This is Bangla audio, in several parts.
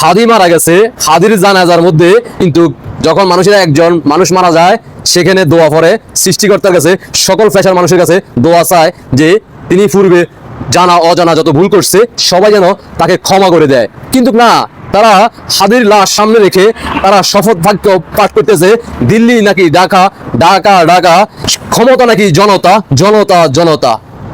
হাদি মারা গেছে। হাদির জানাজার মধ্যে কিন্তু যখন মানুষের একজন মানুষ মারা যায়, সেখানে দোয়া পড়ে। সৃষ্টিকর্তার কাছে, সকল ফ্যাশন মানুষের কাছে দোয়া চায় যে তিনি পূর্বে জানা, অজানা যত ভুল করছে, সবাই যেন তাকে ক্ষমা করে দেয়। কিন্তু না, তারা হাদির লাশ সামনে রেখে তারা শপথ বাক্য পাঠ করতেছে, দিল্লি নাকি ঢাকা ঢাকা ঢাকা, ক্ষমতা নাকি জনতা জনতা জনতা।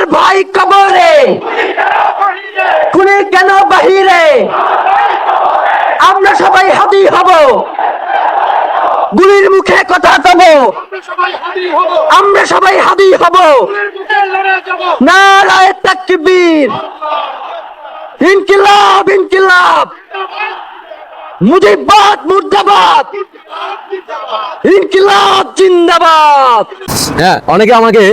আমার ভাই কবরে। খুনি কেন বাহিরে? আমরা সবাই হাদি হব। গুলির মুখে কথা তব আমরা সবাই হাদি হব। নারায় ইনকিলাব ইনকিলাব। মুজিবাদ মুর্দাবাদ। ইনকিলাব, জিন্দাবাদ। হ্যাঁ অনেকে আমাকে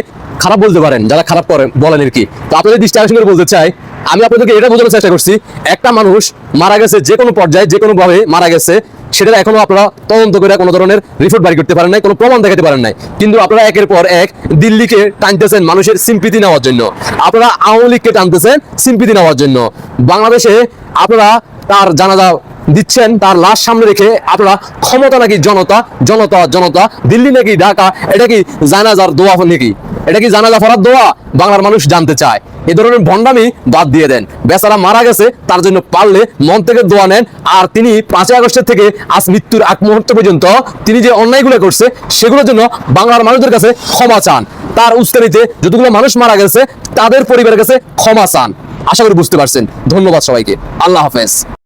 খারাপ বলতে পারেন, যারা খারাপ করেন বলেন আর কি। তো আপনাদের দৃষ্টি আকর্ষণ করে বলতে চাই, আমি আপনাদেরকে এটা বোঝানোর চেষ্টা করছি, একটা মানুষ মারা গেছে যে কোনো পর্যায়ে, যে কোনো ভাবে মারা গেছে সেটা এখনও আপনারা তদন্ত করে কোনো ধরনের রিপোর্ট বাড়ি করতে পারেন নাই, কোনো প্রমাণ দেখাতে পারেন নাই। কিন্তু আপনারা একের পর এক দিল্লিকে টানতেছেন মানুষের সিম্পিতি নেওয়ার জন্য। আপনারা আওয়ামী লীগকে টানতেছেন সিম্পিতি নেওয়ার জন্য। বাংলাদেশে আপনারা তার জানাজা দিচ্ছেন তার লাশ সামনে রেখে আপনারা ক্ষমতা নাকি জনতা জনতা জনতা, দিল্লি নাকি ঢাকা, এটা কি জানাজার দোয়া নাকি? এটা কি জানাজা ফরার দোয়া? বাংলার মানুষ জানতে চায়। এ ধরনের ভণ্ডামি বাদ দিয়ে দেন। বেচারা মারা গেছে, তার জন্য পারলে মন থেকে দোয়া নেন। আর তিনি পাঁচই আগস্টের থেকে আজ মৃত্যুর আগ মুহূর্ত পর্যন্ত তিনি যে অন্যায়গুলো করছে, সেগুলোর জন্য বাংলার মানুষদের কাছে ক্ষমা চান। তার উস্কানিতে যতগুলো মানুষ মারা গেছে, তাদের পরিবারের কাছে ক্ষমা চান। আশা করি বুঝতে পারছেন। ধন্যবাদ সবাইকে। আল্লাহ হাফেজ।